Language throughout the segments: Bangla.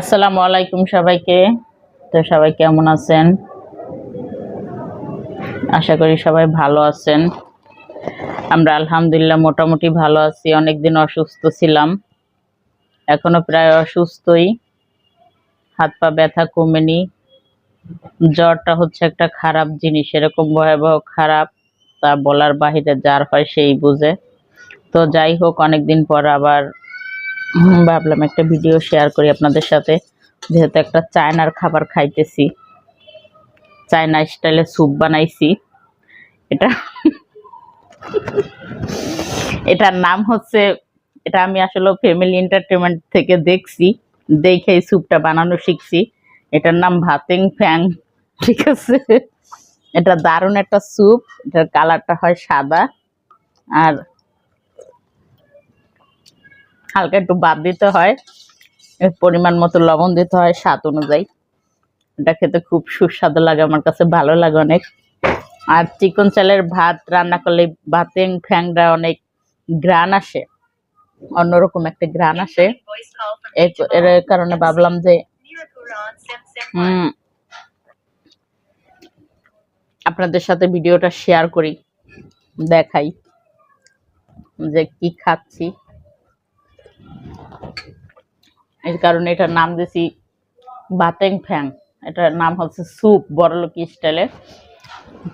আসসালামু আলাইকুম সবাইকে। তো সবাই কেমন আছেন? আশা করি সবাই ভালো আছেন। আমরা আলহামদুলিল্লাহ মোটামুটি ভালো আছি, অনেকদিন অসুস্থ ছিলাম। এখনও প্রায় অসুস্থই। হাত পা ব্যথা কমেনি। জ্বরটা হচ্ছে একটা খারাপ জিনিস, এরকম ভয়াবহ খারাপ, তা বলার বাহিরে যার হয় সেই বুঝে। তো যাই হোক, অনেকদিন পর আবার ভাবলাম একটা ভিডিও শেয়ার করি আপনাদের সাথে। যেহেতু একটা চায়নার খাবার খাইতেছি। চায়না স্টাইলে স্যুপ বানাইছি। এটা এটার নাম হচ্ছে, এটা আমি আসলে ফ্যামিলি এন্টারটেনমেন্ট থেকে দেখছি। দেখে এই স্যুপটা বানানো শিখছি। এটার নাম ভাতেং ফ্যাং, ঠিক আছে? এটা দারুণ একটা স্যুপ এটার কালারটা হয় সাদা। আর হালকা একটু বাদ দিতে হয়। পরিমাণ মতো লবণ দিতে হয় স্বাদ অনুযায়ী। এটা খেতে খুব সুস্বাদু লাগে, আমার কাছে ভালো লাগে অনেক। আর চিকন চালের ভাত রান্না করলে ভাতেং ফ্যাংরা অনেক গ্রান আসে, অন্যরকম একটা গ্রান আসে। এর- কারণে ভাবলাম যে আপনাদের সাথে ভিডিওটা শেয়ার করি, দেখাই যে কি খাচ্ছি। এর কারণে এটার নাম দিয়েছি বাতেং ফ্যাং। এটার নাম হচ্ছে স্যুপ, বড়লোকি স্টাইলে।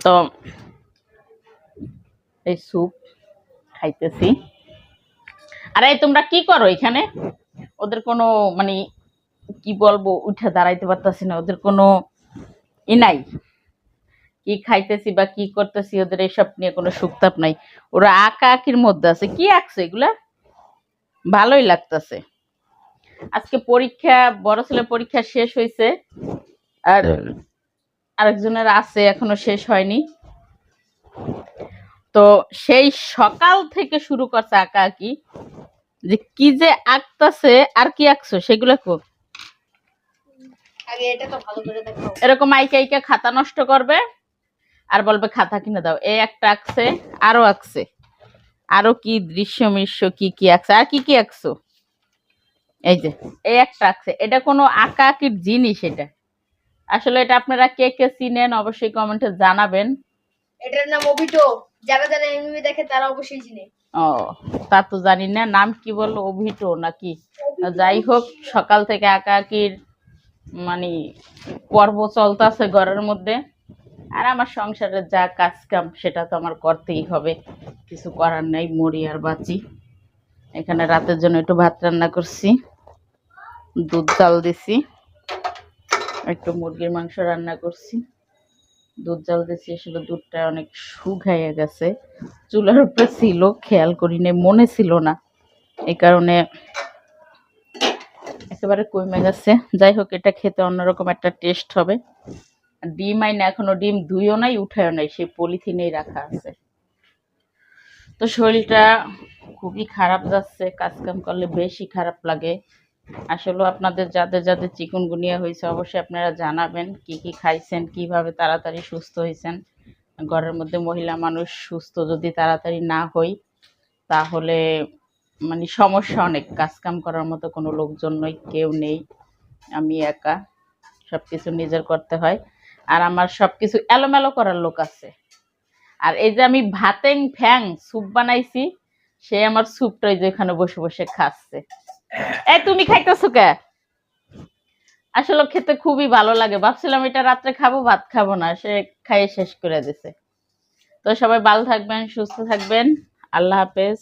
তো এই স্যুপ খাইতেছি। আরে, তোমরা কি করো এখানে? ওদের কোনো মানে কি বলব, উঠে দাঁড়াইতে পারতাছি না। ওদের কোনো ই নাই। কি খাইতেছি বা কি করতেছি, ওদের এসব নিয়ে কোনো সুক্তাপ নাই। ওরা আঁকা আঁকির মধ্যে আছে। কি আঁকছে এগুলা? ভালোই লাগতেছে। আজকে পরীক্ষা বড় ছেলের পরীক্ষা শেষ হয়েছে। আর আরেকজনের আছে এখনও শেষ হয়নি। তো সেই সকাল থেকে শুরু করছে আঁকা আঁকি। যে কি যে আঁকতাছে আর কি আঁকছো সেগুলো কো? আগে এটা তো ভালো করে দেখাও। এরকম আইকা আইকা খাতা নষ্ট করবে আর বলবে খাতা কিনে দাও। এই একটা আঁকছে আরও আঁকছে। আরও কি দৃশ্য মিশ্য কি কি আঁকছে আর কি কি আঁকছো? এই যে এই একটা আঁকছে এটা কোনো আঁকা আঁকির জিনিস এটা। আসলে এটা আপনারা কে কে চিনেন অবশ্যই কমেন্টে জানাবেন। এটার নাম অভিটো। যারা যারা এমএমএ দেখে তারা অবশ্যই চিনে। ও তা তো জানি না। নাম কি বলল? অভিটো নাকি? যাই হোক সকাল থেকে আঁকা আঁকির মানে পর্ব চলতেছে ঘরের মধ্যে। আর আমার সংসারের যা কাজ কাম সেটা তো আমার করতেই হবে। কিছু করার নেই মরি আর বাঁচি। এখানে রাতের জন্য একটু ভাত রান্না করছি। দুধ জাল দিছি। একটু মুরগির মাংস রান্না করছি। দুধ জাল দিছি, আসলে দুধটা অনেক শুকাইয়ে গেছে। চুলার উপরে ছিল, খেয়াল করি নাই মনে ছিল না। এই কারণে একেবারে কমে গেছে। যাই হোক, এটা খেতে অন্যরকম একটা টেস্ট হবে। ডিম আইনা এখনও ডিম ধুইও নাই, উঠায়ও নাই, সেই পলিথিনেই রাখা আছে। তো শরীরটা খুবই খারাপ যাচ্ছে কাজ কাম করলে বেশি খারাপ লাগে। আসলে আপনাদের যাদের যাদের চিকুনগুনিয়া হয়েছে, অবশ্যই আপনারা জানাবেন কি কি খাইছেন, কীভাবে তাড়াতাড়ি সুস্থ হয়েছেন। ঘরের মধ্যে মহিলা মানুষ সুস্থ যদি তাড়াতাড়ি না হই, তাহলে মানে সমস্যা অনেক। কাজ কাম করার মতো কোনো লোকজন নই, কেউ নেই। আমি একা সব কিছু নিজের করতে হয়। আর আমার সব কিছু এলোমেলো করার লোক আছে। আর এই যে আমি ভাতেং ফ্যাং, স্যুপ বানাইছি, সে আমার স্যুপটাই যে এখানে বসে বসে খাচ্ছে। এই তুমি খাইতেছো কে? আসলে খেতে খুবই ভালো লাগে। ভাবছিলাম এটা রাত্রে খাব, ভাত খাব না, সে খাইয়ে শেষ করে দিছে। তো সবাই ভালো থাকবেন, সুস্থ থাকবেন। আল্লাহ হাফেজ।